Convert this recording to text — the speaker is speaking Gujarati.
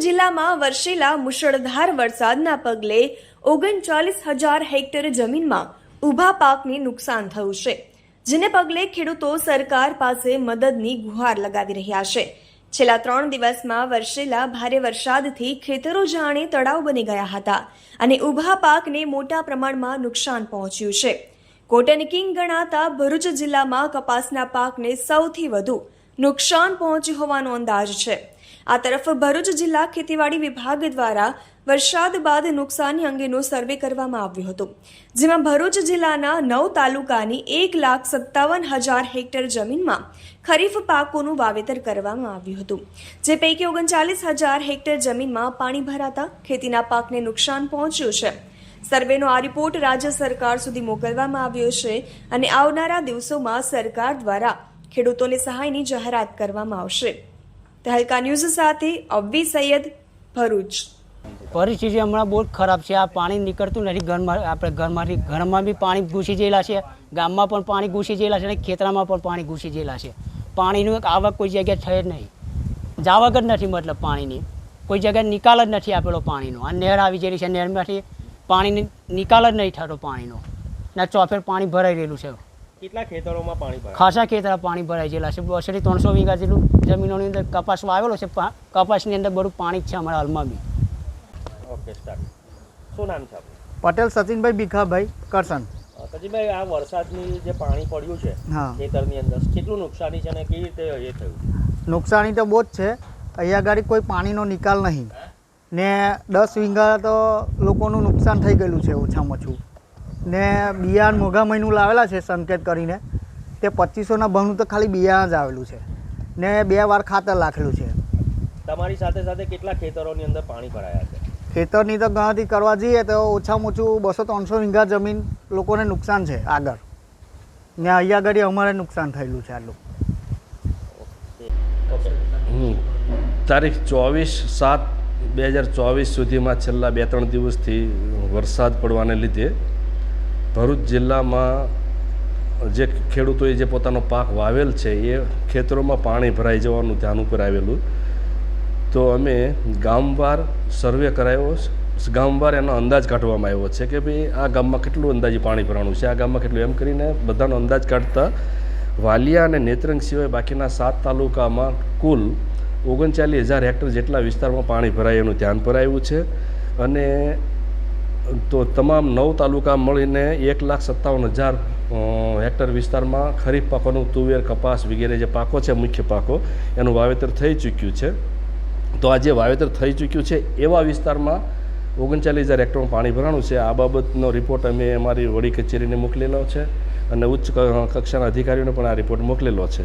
જિલ્લામાં વરસેલા મુશળધાર વરસાદના પગલે ઓગણચાલીસ હજાર હેક્ટર જમીનમાં ઊભા પાકને નુકસાન થયું છે, જેને પગલે ખેડૂતો સરકાર પાસે મદદની ગુહાર લગાવી રહ્યા છે. છેલ્લા ત્રણ દિવસમાં વરસેલા ભારે વરસાદથી ખેતરો જાણે તળાવ બની ગયા હતા અને ઊભા પાકને મોટા પ્રમાણમાં નુકસાન પહોંચ્યું છે. કોટન કિંગ ગણાતા ભરૂચ જિલ્લામાં કપાસના પાકને સૌથી વધુ નુકસાન પહોંચ્યું હોવાનો અંદાજ છે. આ તરફ ભરૂચ જિલ્લા ખેતીવાડી વિભાગ દ્વારા વરસાદ બાદ નુકસાની અંગેનો સર્વે કરવામાં આવ્યો હતો, જેમાં ભરૂચ જિલ્લાના નવ તાલુકાની એક લાખ સત્તાવન હજાર હેક્ટર જમીનમાં ખરીફ પાકોનું વાવેતર કરવામાં આવ્યું હતું, જે પૈકી ઓગણચાલીસ હજાર હેક્ટર જમીનમાં પાણી ભરાતા ખેતીના પાકને નુકસાન પહોંચ્યું છે. સર્વેનો આ રિપોર્ટ રાજ્ય સરકાર સુધી મોકલવામાં આવ્યો છે અને આવનારા દિવસોમાં સરકાર દ્વારા ખેડૂતોને સહાયની જાહેરાત કરવામાં આવશે. તહેલકા ન્યૂઝ સાથે અવ્વી સૈયદ ભરૂચ. પરિસ્થિતિ હમણાં બહુ ખરાબ છે. આ પાણી નીકળતું નથી ઘરમાં. આપણે ઘરમાંથી ઘરમાં બી પાણી ઘૂસી ગયેલા છે. ગામમાં પણ પાણી ઘૂસી ગયેલા છે અને ખેતરામાં પણ પાણી ઘૂસી ગયેલા છે. પાણીનું એક આવક કોઈ જગ્યાએ થઈ જ નહીં. જાવક જ નથી મતલબ પાણીની. કોઈ જગ્યાએ નિકાલ જ નથી આપેલો પાણીનો. આ નહેર આવી ગયેલી છે. નહેરમાંથી પાણીની નિકાલ જ નહીં થતો પાણીનો. ને ચોફેર પાણી ભરાઈ રહેલું છે. કેટલા ખેતરોમાં પાણી ભરાય? ખાસા ખેતરા પાણી ભરાઈ ગયેલા છે બસોથી ત્રણસો વીઘા જેટલું જમીનોની અંદર કપાસ વાવેલો છે કપાસની અંદર બધું પાણી જ છે અમારા હાલમાં બી. ઓકે સ્ટાર્ટ શું નામ છે પટેલ સચિનભાઈ ભીખાભાઈ કરસન સચિનભાઈ આ વરસાદની જે પાણી પડ્યું છે હા. ખેતરની અંદર કેટલું નુકસાની છે અને કેવી રીતે એ થયું? નુકસાની તો બહુ જ છે. અહીંયા આગળ કોઈ પાણીનો નિકાલ નહીં. ને દસ વીઘા તો લોકોનું નુકસાન થઈ ગયેલું છે ઓછામાં ઓછું. ને બિયારણ મોઘા મહિનું લાવેલા છે સંકેત કરીને. તે પચીસોના ભાવનું તો ખાલી બિયારણ જ આવેલું છે. ને બે વાર ખાતર નાખેલું છે. તમારી સાથે સાથે કેટલા ખેતરોની અંદર પાણી ભરાયા છે? ખેતરની તો ગણતરી કરવા જઈએ તો ઓછામાં ઓછું બસો ત્રણસો વીઘા જમીન લોકોને નુકસાન છે આગળ. ને અહીંયા આગળ અમારે નુકસાન થયેલું છે આટલું. તારીખ ચોવીસ સાત બે હજાર ચોવીસ સુધીમાં છેલ્લા બે ત્રણ દિવસથી વરસાદ પડવાને લીધે ભરૂચ જિલ્લામાં જે ખેડૂતોએ જે પોતાનો પાક વાવેલ છે, એ ખેતરોમાં પાણી ભરાઈ જવાનું ધ્યાન ઉપર આવેલું. તો અમે ગામવાર સર્વે કરાયો. ગામવાર એનો અંદાજ કાઢવામાં આવ્યો છે કે ભાઈ આ ગામમાં કેટલું અંદાજે પાણી ભરાણું છે. આ ગામમાં કેટલું એમ કરીને બધાનો અંદાજ કાઢતા વાલિયા અને નેત્રંગ સિવાય બાકીના સાત તાલુકામાં કુલ ઓગણચાલીસ હજાર હેક્ટર જેટલા વિસ્તારમાં પાણી ભરાય એનું ધ્યાન પર આવ્યું છે. અને તો તમામ નવ તાલુકા મળીને એક લાખ સત્તાવન હજાર હેક્ટર વિસ્તારમાં ખરીફ પાકોનું તુવેર, કપાસ વગેરે જે પાકો છે, મુખ્ય પાકો, એનું વાવેતર થઈ ચૂક્યું છે. તો આ જે વાવેતર થઈ ચૂક્યું છે, એવા વિસ્તારમાં ઓગણચાલીસ હજાર હેક્ટરમાં પાણી ભરાણું છે. આ બાબતનો રિપોર્ટ અમે અમારી વડી કચેરીને મોકલેલો છે અને ઉચ્ચ કક્ષાના અધિકારીઓને પણ આ રિપોર્ટ મોકલેલો છે.